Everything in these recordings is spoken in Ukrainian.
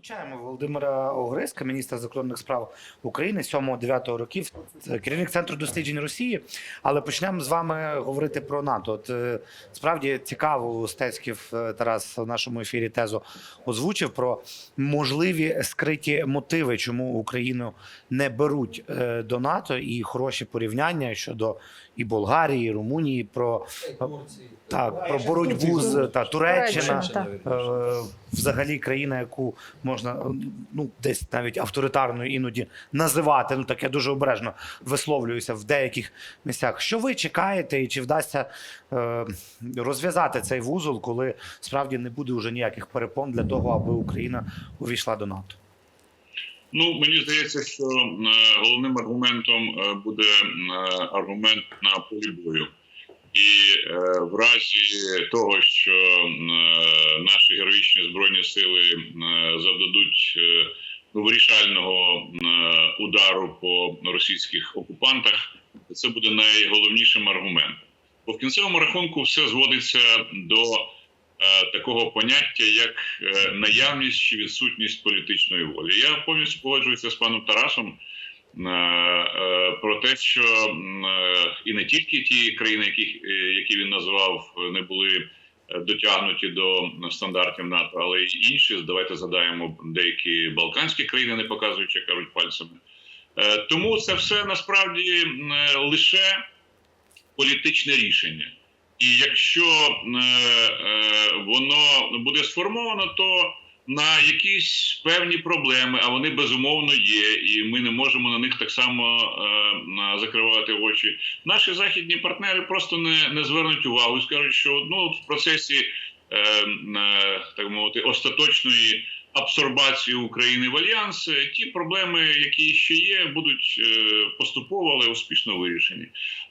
Долучаємо Володимира Огриска, міністра закордонних справ України 7-9 років, керівник центру досліджень Росії. Але почнемо з вами говорити про НАТО. От е, справді цікаво, Стецьків е, Тарас в нашому ефірі тезу озвучив про можливі скриті мотиви, чому Україну не беруть е, до НАТО, і хороші порівняння щодо і Болгарії, і Румунії, про так, про боротьбу з та Туреччина. Туреччина. Е, взагалі країна, яку можна ну десь навіть авторитарною іноді називати. Ну так я дуже обережно висловлююся в деяких місцях. Що ви чекаєте, і чи вдасться е, розв'язати цей вузол, коли справді не буде вже ніяких перепон для того, аби Україна увійшла до НАТО? Ну мені здається, що е, головним аргументом е, буде е, аргумент на полі бою. І е, в разі того, що е, наші героїчні збройні сили е, завдадуть е, вирішального е, удару по російських окупантах, це буде найголовнішим аргументом. Бо в кінцевому рахунку все зводиться до такого поняття, як е, наявність чи відсутність політичної волі. Я повністю погоджуюся з паном Тарасом е, е, про те, що е, і не тільки ті країни, які, е, які він назвав, не були е, дотягнуті до стандартів НАТО, але й інші. Давайте згадаємо деякі балканські країни, не показуючи, кажуть пальцями. Е, Тому це все насправді е, лише політичне рішення. І якщо е, е, воно буде сформовано, то на якісь певні проблеми, а вони безумовно є, і ми не можемо на них так само е, закривати очі. Наші західні партнери просто не, не звернуть увагу і скажуть, що ну в процесі так мовити остаточної абсорбації України в альянс ті проблеми, які ще є, будуть е, поступово, але успішно вирішені.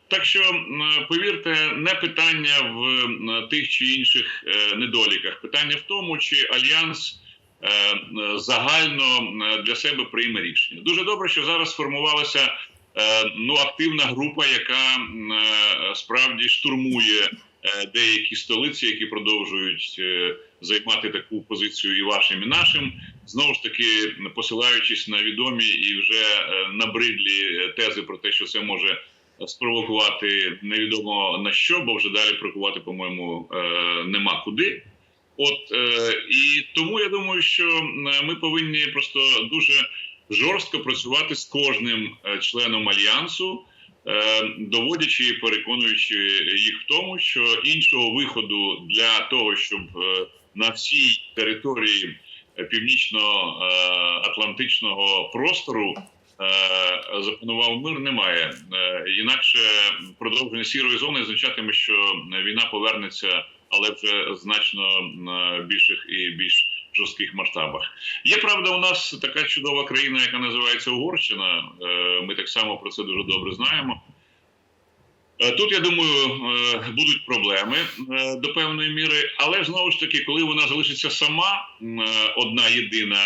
Так що повірте, не питання в тих чи інших е, недоліках. Питання в тому, чи альянс е, загально для себе прийме рішення. Дуже добре, що зараз сформувалася ну активна група, яка справді штурмує деякі столиці, які продовжують е, займати таку позицію і вашим, і нашим. Знову ж таки, посилаючись на відомі і вже е, набридлі тези про те, що це може спровокувати невідомо на що, бо вже далі прокувати, по-моєму, е, нема куди. От е, і тому я думаю, що е, ми повинні просто дуже жорстко працювати з кожним е, членом альянсу, е, доводячи і переконуючи їх в тому, що іншого виходу для того, щоб е, на всій території е, північно-атлантичного простору е, запанував мир, немає. Е, Інакше продовження сірої зони означатиме, що війна повернеться, але вже значно на більших і більш жорстких масштабах. Є правда, у нас така чудова країна, яка називається Угорщина. Е, Ми так само про це дуже добре знаємо. Е, Тут я думаю, е, будуть проблеми до певної міри, але знову ж таки, коли вона залишиться сама, одна єдина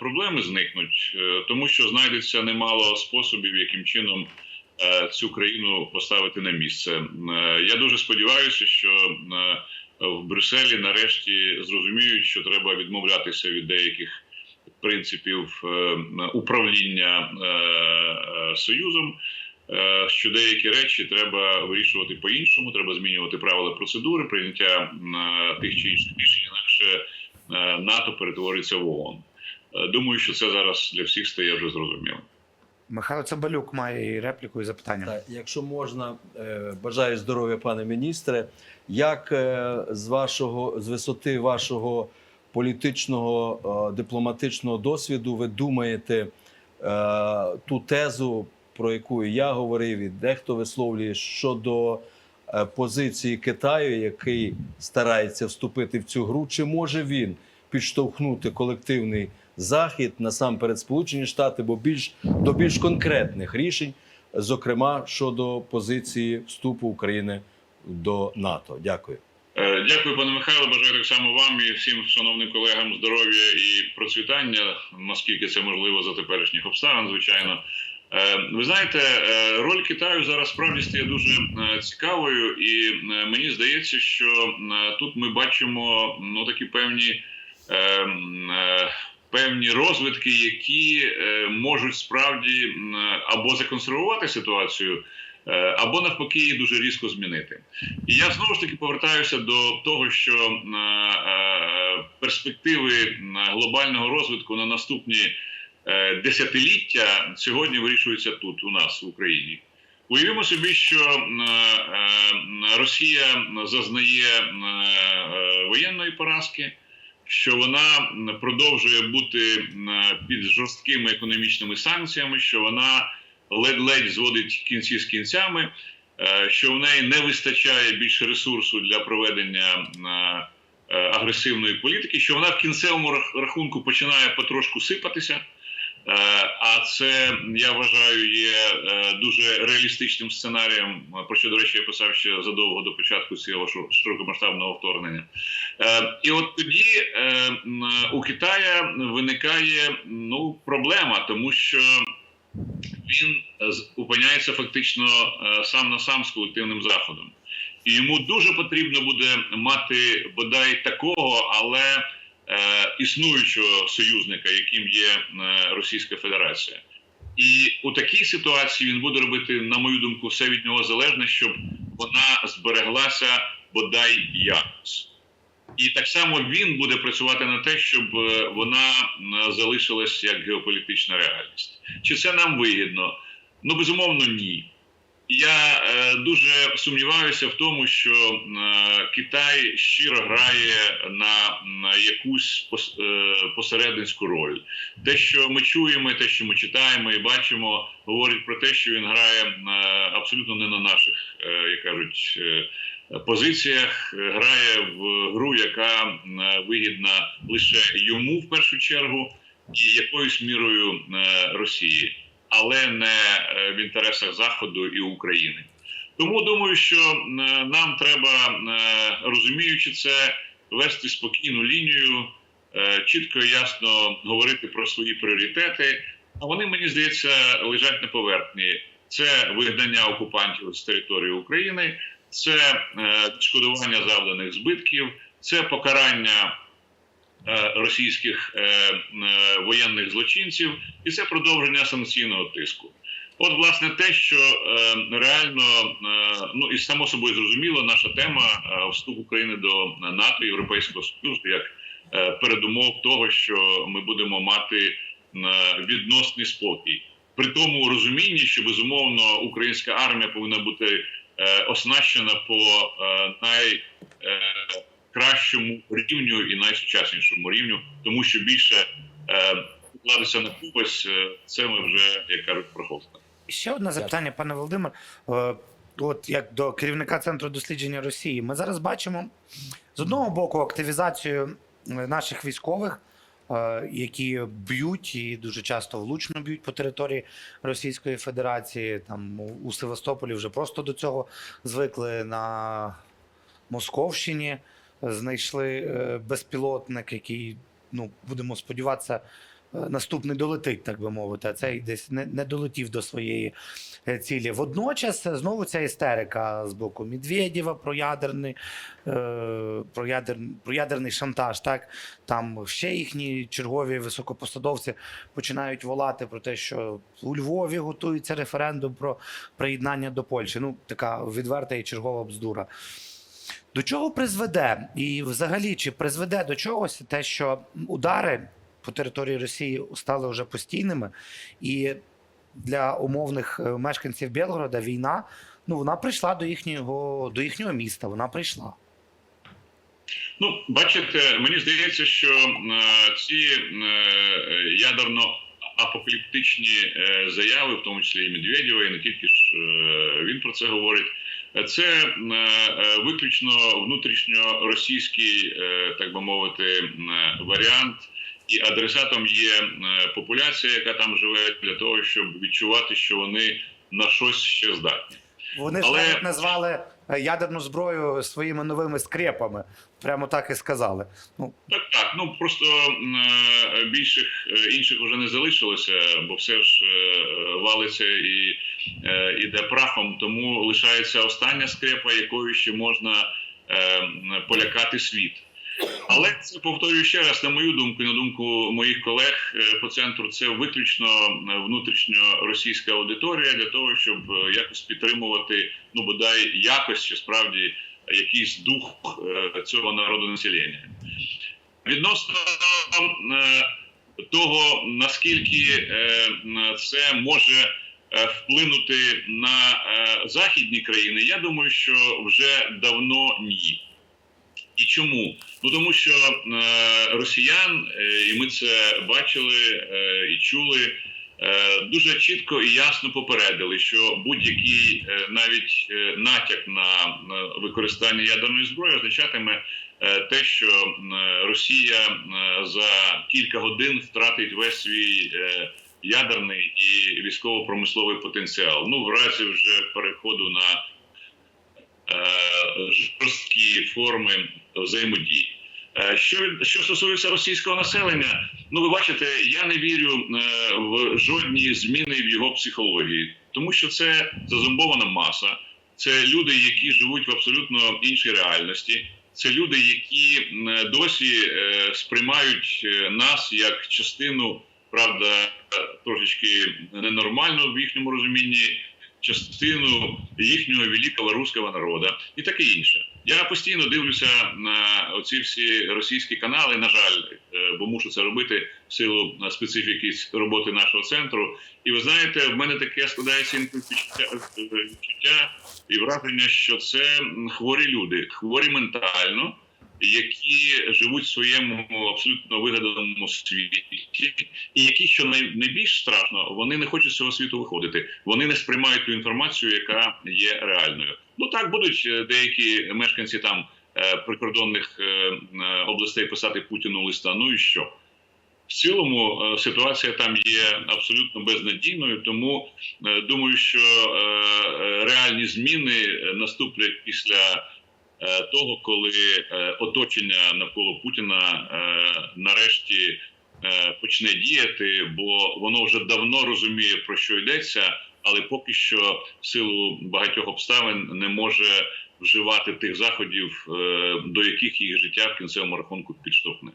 проблеми зникнуть, тому що знайдеться немало способів, яким чином цю країну поставити на місце. Я дуже сподіваюся, що в Брюсселі нарешті зрозуміють, що треба відмовлятися від деяких принципів е, управління е, е, союзом. Що деякі речі треба вирішувати по-іншому, треба змінювати правила процедури, прийняття тих чи інших рішень, інакше НАТО перетвориться в ООН. Думаю, що це зараз для всіх стає вже зрозуміло. Михайло Цимбалюк має і репліку, і запитання. Так, якщо можна, е, бажаю здоров'я, пане міністре. Як е, з вашого з висоти вашого політичного е, дипломатичного досвіду ви думаєте ту тезу, про яку я говорив, і дехто висловлює щодо позиції Китаю, який старається вступити в цю гру, чи може він підштовхнути колективний захід насамперед Сполучені Штати, бо більш до більш конкретних рішень, зокрема щодо позиції вступу України до НАТО? Дякую. Е, Дякую, пане Михайло. Бажаю так само вам і всім шановним колегам здоров'я і процвітання, наскільки це можливо за теперішніх обставин, звичайно. Е, Ви знаєте, е, роль Китаю зараз справді стає дуже цікавою, і мені здається, що тут ми бачимо ну такі певні певні розвитки, які е, можуть справді або законсервувати ситуацію, е, або навпаки її дуже різко змінити. І я знову ж таки повертаюся до того, що е, перспективи глобального розвитку на наступні десятиліття сьогодні вирішуються тут, у нас в Україні. Уявімо собі, що Росія зазнає воєнної поразки, що вона продовжує бути під жорсткими економічними санкціями, що вона ледь-ледь зводить кінці з кінцями, е, що в неї не вистачає більше ресурсу для проведення е, агресивної політики, що вона в кінцевому рах- рахунку починає потрошку сипатися. Е, А це я вважаю є е, дуже реалістичним сценарієм, про що, до речі, я писав ще задовго до початку цього широкомасштабного вторгнення. Е, І от тоді е, у Китая виникає ну проблема, тому що він е, з- опиняється фактично е, сам на сам з колективним заходом. І йому дуже потрібно буде мати бодай такого, але е, існуючого союзника, яким є е, Російська Федерація. І у такій ситуації він буде робити, на мою думку, все від нього залежне, щоб вона збереглася бодай якось. І так само він буде працювати на те, щоб е, вона залишилась як геополітична реальність. Чи це нам вигідно? Ну безумовно, ні. Я е, дуже сумніваюся в тому, що е, Китай щиро грає на, якусь пос, е, посередницьку роль. Те, що ми чуємо, те, що ми читаємо і бачимо, говорить про те, що він грає е, абсолютно не на наших, е, як кажуть, позиціях, грає в гру, яка вигідна лише йому в першу чергу, і якоюсь мірою Росії але не е, в інтересах Заходу і України. Тому думаю, що е, нам треба, е, розуміючи це, вести спокійну лінію, чітко і ясно говорити про свої пріоритети. А вони, мені здається, лежать на поверхні. Це вигнання окупантів з території України, це відшкодування завданих збитків, це покарання російських е, е, воєнних злочинців, і це продовження санкційного тиску. От, власне, те, що е, реально, е, ну і само собою зрозуміло, наша тема е, вступ України до НАТО Європейського Союзу як е, передумов того, що ми будемо мати е, відносний спокій. При тому розумінні, що безумовно українська армія повинна бути е, оснащена по е, най е, кращому рівню і найсучаснішому рівню, тому що більше е, вкладатися на когось, е, це ми вже як кажуть проходимо. Ще одне запитання, пане Володимир. Е, От як до керівника центру дослідження Росії, ми зараз бачимо з одного боку активізацію е, наших військових, е, які б'ють і дуже часто влучно б'ють по території Російської Федерації. Там у Севастополі вже просто до цього звикли на Московщині. Знайшли е, безпілотник, який, ну будемо сподіватися, е, наступний долетить, так би мовити, а цей десь не, не долетів до своєї е, цілі. Водночас знову ця істерика з боку Медведєва про ядерний, про, ядер, про ядерний шантаж. Так там ще їхні чергові високопосадовці починають волати про те, що у Львові готується референдум про приєднання до Польщі. Ну, така відверта і чергова бздура. До чого призведе? І взагалі, чи призведе до чогось те, що удари по території Росії стали вже постійними, і для умовних е, мешканців Білгорода війна ну вона прийшла до їхнього до їхнього міста. Вона прийшла. Ну, бачите, мені здається, що е, ці е, ядерно-апокаліптичні е, заяви, в тому числі і Медведєва, і не тільки ж він про це говорить. Це е, е, виключно внутрішньоросійський, е, так би мовити, варіант, і адресатом є популяція, яка там живе, для того, щоб відчувати, що вони на щось ще здатні. Вони ж Але- навіть назвали ядерну зброю своїми новими скрепами. Прямо так і сказали. Ну Так, так. Ну просто е, більших е, інших вже не залишилося, бо все ж е, валиться і е, іде прахом. Тому лишається остання скрепа, якою ще можна е, полякати світ. Але це повторюю ще раз, на мою думку, на думку моїх колег е, по центру, це виключно е, внутрішньо російська аудиторія для того, щоб е, якось підтримувати, ну бодай якось чи справді якийсь дух цього народу населення. Відносно того, наскільки це може вплинути на західні країни, я думаю, що вже давно ні. І чому? Ну тому що е, росіян, е, і ми це бачили е, і чули, дуже чітко і ясно попередили, що будь-який навіть натяк на, використання ядерної зброї означатиме те, що Росія за кілька годин втратить весь свій ядерний і військово-промисловий потенціал. Ну в разі вже переходу на е, жорсткі форми взаємодії. Е, Що, що стосується російського населення, ну ви бачите, я не вірю е, в жодні зміни в його психології, тому що це зазомбована маса, це люди, які живуть в абсолютно іншій реальності. Це люди, які досі е, сприймають нас як частину, правда, трошечки ненормально в їхньому розумінні частину їхнього великого руського народу і таке інше. Я постійно дивлюся на оці всі російські канали. На жаль, е, бо мушу це робити в силу е, специфіки роботи нашого центру. І ви знаєте, в мене таке складається інколи відчуття, е, і враження, що це хворі люди, хворі ментально. Які живуть в своєму абсолютно вигаданому світі, і які що найбільш страшно, вони не хочуть з цього світу виходити. Вони не сприймають ту інформацію, яка є реальною. Ну так будуть е, деякі мешканці там е, прикордонних е, областей писати Путіну листа. Ну і що? В цілому ситуація там є абсолютно безнадійною, тому думаю, що реальні зміни наступлять після того, коли е, оточення навколо Путіна е, нарешті е, почне діяти, бо воно вже давно розуміє про що йдеться, але поки що в силу багатьох обставин не може вживати тих заходів, е, до яких їх життя в кінцевому рахунку підштовхне.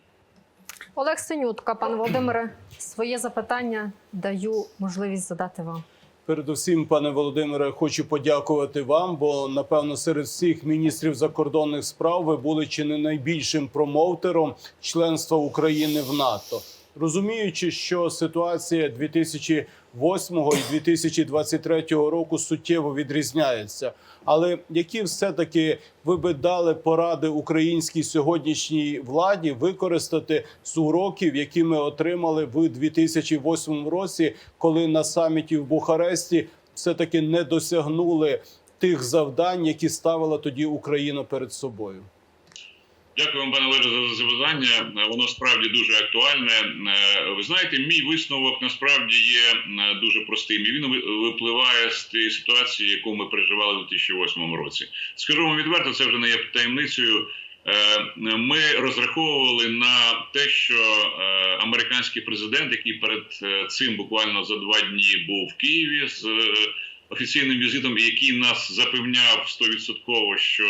Олег Синютка, пане Володимире, своє запитання даю можливість задати вам. Передусім, пане Володимире, хочу подякувати вам, бо напевно серед всіх міністрів закордонних справ ви були чи не найбільшим промоутером членства України в НАТО. Розуміючи, що ситуація 2008 і 2023 року суттєво відрізняється. Але які все-таки ви би дали поради українській сьогоднішній владі використати з уроків, які ми отримали в 2008 році, коли на саміті в Бухаресті все-таки не досягнули тих завдань, які ставила тоді Україна перед собою? Дякую вам, пане Олеже, за запитання. Е, Воно справді дуже актуальне. Е, Ви знаєте, мій висновок насправді є е, дуже простим. Він випливає з тієї ситуації, яку ми переживали у 2008 році. Скажу вам відверто, це вже не є таємницею. Ми розраховували на те, що американський президент, який перед цим буквально за два дні був в Києві з офіційним візитом, який нас запевняв стовідсотково, що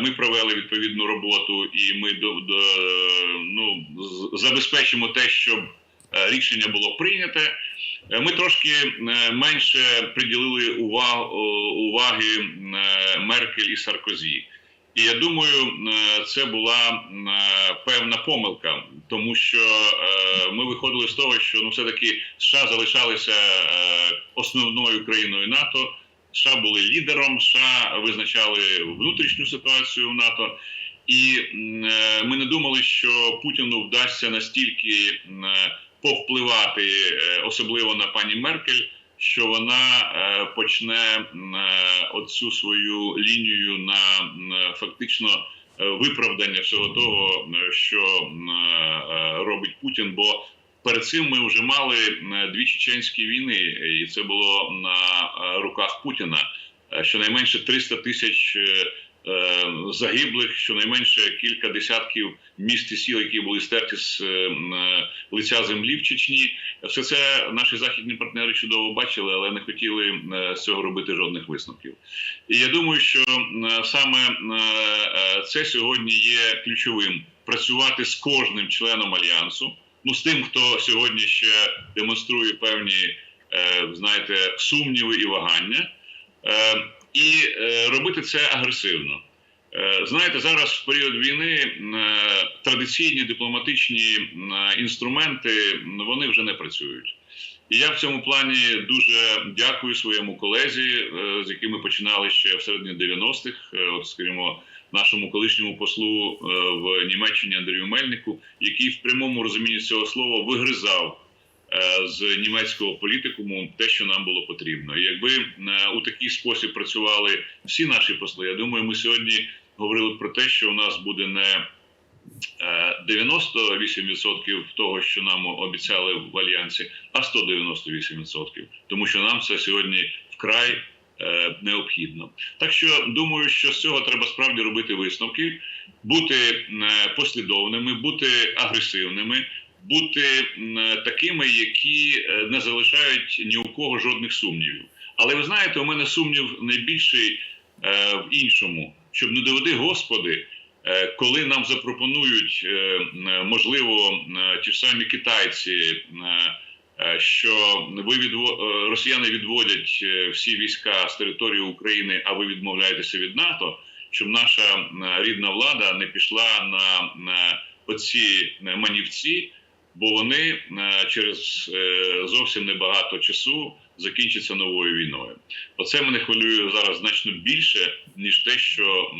Ми провели відповідну роботу, і ми до, до ну забезпечимо те, щоб е, рішення було прийняте. Е, Ми трошки е, менше приділили увагу уваги е, Меркель і Саркозі. І я думаю, е, це була е, певна помилка, тому що е, ми виходили з того, що ну все таки США залишалися е, основною країною НАТО. США були лідером, США визначали внутрішню ситуацію в НАТО, і е, ми не думали, що Путіну вдасться настільки е, повпливати, е, особливо на пані Меркель, що вона почне оцю свою лінію на фактично виправдання всього того, що робить Путін. Бо Перед цим ми вже мали е, дві чеченські війни, і це було на е, руках Путіна. Е, Щонайменше 300 тисяч загиблих, щонайменше кілька десятків міст і сіл, які були стерті з лиця землі в Чечні. Все це наші західні партнери чудово бачили, але не хотіли з цього робити жодних висновків. І я думаю, що саме це сьогодні є ключовим працювати з кожним членом альянсу. Ну з тим, хто сьогодні ще демонструє певні, е, знаєте, сумніви і вагання, е, і е, робити це агресивно. Е, Знаєте, зараз в період війни е, традиційні дипломатичні інструменти вони вже не працюють. І я в цьому плані дуже дякую своєму колезі, е, з яким ми починали ще в середині 90-х, е, от скажімо, нашому колишньому послу е, в Німеччині Андрію Мельнику, який в прямому розумінні цього слова вигризав з німецького політикуму те, що нам було потрібно. І якби у такий спосіб працювали всі наші посли, я думаю, ми сьогодні говорили про те, що у нас буде не 98% того, що нам обіцяли в альянсі, а 198%. Тому що нам це сьогодні вкрай е, необхідно. Так що думаю, що з цього треба справді робити висновки, бути е, послідовними, бути агресивними. Бути такими, які е, не залишають ні у кого жодних сумнівів. Але ви знаєте, у мене сумнів найбільший е, в іншому, щоб не доведи Господи, е, коли нам запропонують, е, можливо, е, ті ж самі китайці, е, е, що ви відво... е, росіяни відводять е, всі війська з території України, а ви відмовляєтеся від НАТО, щоб наша рідна влада не пішла на, оці е, манівці, бо вони е, через е, зовсім небагато часу закінчаться новою війною. Оце мене хвилює зараз значно більше, ніж те, що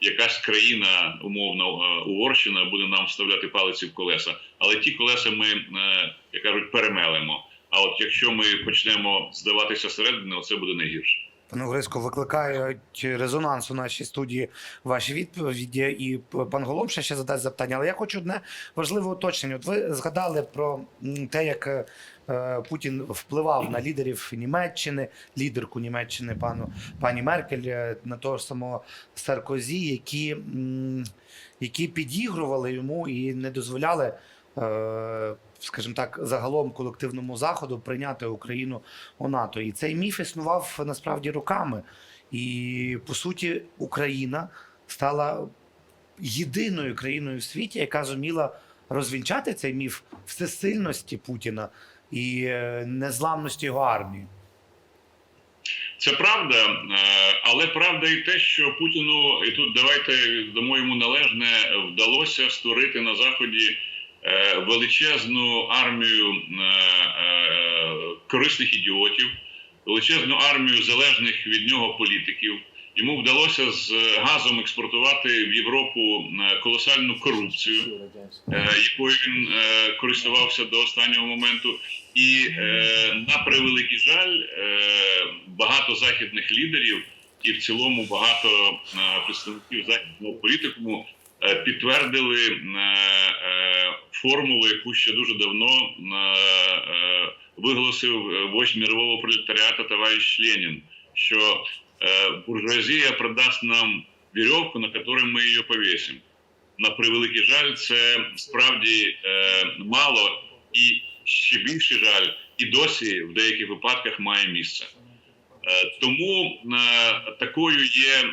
якась країна, умовно е, Угорщина, буде нам вставляти палиці в колеса. Але ті колеса ми, е, як кажуть, перемелемо. А от якщо ми почнемо здаватися середини, це буде найгірше. Пане Грицько, викликають резонанс у нашій студії ваші відповіді, і пан Голомша ще задасть запитання. Але я хочу одне важливе уточнення. От ви згадали про те, як е, Путін впливав на лідерів Німеччини, лідерку Німеччини, пану пані Меркель, е, на того ж самого Саркозі, які, які підігрували йому і не дозволяли. Скажімо так, загалом колективному заходу прийняти Україну у НАТО. І цей міф існував насправді роками. І по суті, Україна стала єдиною країною в світі, яка зуміла розвінчати цей міф всесильності Путіна і е, незламності його армії. Це правда, е, але правда і те, що Путіну, і тут давайте дамо йому належне, вдалося створити на заході величезну армію е, е, корисних ідіотів, величезну армію залежних від нього політиків. Йому вдалося з газом експортувати в Європу е, колосальну корупцію, е, якою він е, користувався до останнього моменту. І е, на превеликий жаль, е, багато західних лідерів і в цілому багато е, представників західного політикуму е, підтвердили е, е, формулу, яку ще дуже давно е, е, виголосив е, вождь мирового пролетаріата товариш Ленін, що буржуазія продасть нам вірьовку, на якій ми її повісимо. На превеликий жаль, це справді мало і ще більше жаль, і досі в деяких випадках має місце. Тому такою є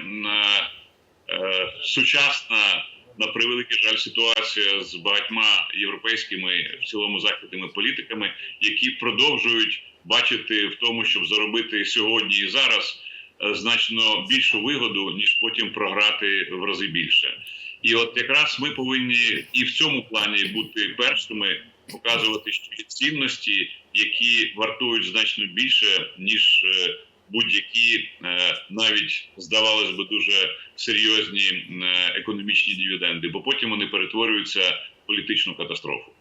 сучасна, на превеликий жаль, ситуація з багатьма європейськими в цілому західними політиками, які продовжують бачити в тому, щоб заробити сьогодні і зараз е, значно більшу вигоду, ніж потім програти в рази більше. І от якраз ми повинні і в цьому плані бути першими, показувати, що є цінності, які вартують значно більше, ніж е, будь-які е, навіть здавалось би дуже серйозні е, економічні дивіденди, бо потім вони перетворюються в політичну катастрофу.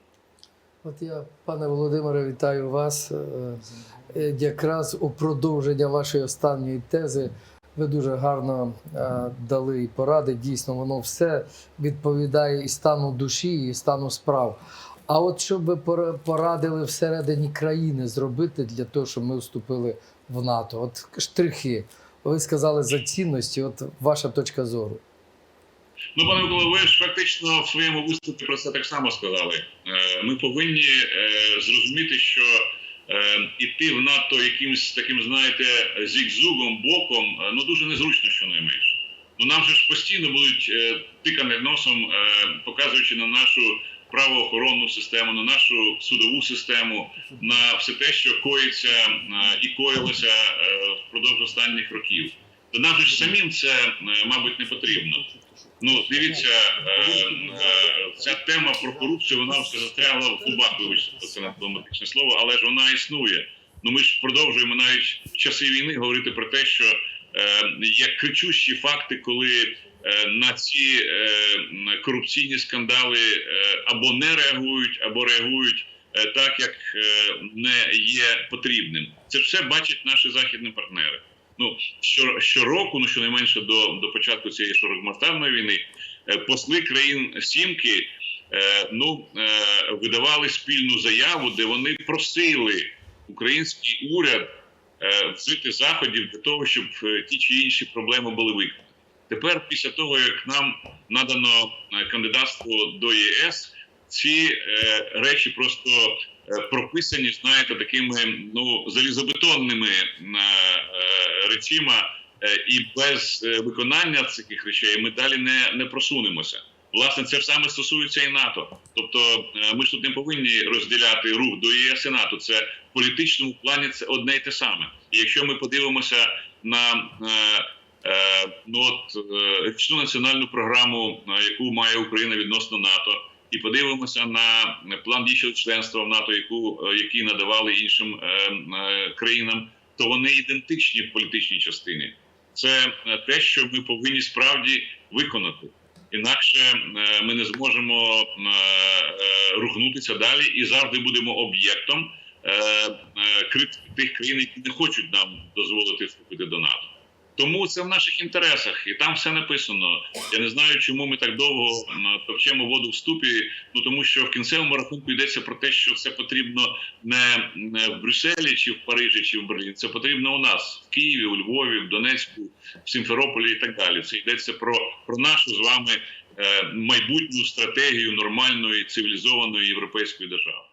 От я, пане Володимире, вітаю вас. Е, Якраз у продовження вашої останньої тези ви дуже гарно дали і поради. Дійсно, воно все відповідає і стану душі, і стану справ. А от що би пора- порадили всередині країни зробити для того, щоб ми вступили в НАТО? От штрихи. ви сказали за цінності. От ваша точка зору. Ну, пане Микола, ви ж фактично в своєму виступі про це так само сказали. Е, Ми повинні е, зрозуміти, що е, іти в НАТО якимось таким, знаєте, зігзугом, боком, ну дуже незручно, щонайменше. Ну нам же ж постійно будуть е, тикати носом, показуючи на нашу правоохоронну систему, на нашу судову систему, на все те, що коїться е, і коїлося е, впродовж останніх років. То нам ж самим це, е, мабуть, не потрібно. Ну, дивіться, ця тема про корупцію, вона все застрягла в зубах, вибачте, це дипломатичне слово, але ж вона існує. Ну ми ж продовжуємо навіть часи війни говорити про те, що є кричущі факти, коли е, на ці е, корупційні скандали е, або не реагують, або реагують е, так, як е, не є потрібним. Це все бачать наші західні партнери. Ну що щороку, ну щонайменше до, до початку цієї широкомасштабної війни, е, посли країн сімки е, ну е, видавали спільну заяву, де вони просили український уряд е, вжити заходів для того, щоб е, ті чи інші проблеми були виконані. Тепер, після того як нам надано е, кандидатство до ЄС, ці е, речі просто е, прописані, знаєте, такими ну залізобетонними е, е, речима, е, і без е, виконання цих речей ми далі не, не просунемося. Власне, це ж саме стосується і НАТО. Тобто, е, ми ж тут не повинні розділяти рух до ЄС і НАТО. Це в політичному плані це одне й те саме. І якщо ми подивимося на е, е, ну от річну національну програму, яку має Україна відносно НАТО, і подивимося на план дій щодо членства в НАТО, яку який надавали іншим країнам, то вони ідентичні в політичній частині. Це те, що ми повинні справді виконати. Інакше е, ми не зможемо е, е, рухнутися далі і завжди будемо об'єктом критики тих країн, які не хочуть нам дозволити вступити до НАТО. Тому це в наших інтересах, і там все написано. Я не знаю, чому ми так довго м, товчемо воду в ступі. Ну тому що в кінцевому рахунку йдеться про те, що це потрібно не не в Брюсселі, чи в Парижі, чи в Берліні. Це потрібно у нас в Києві, у Львові, в Донецьку, в Сімферополі і так далі. Це йдеться про, про нашу з вами е, майбутню стратегію нормальної цивілізованої європейської держави.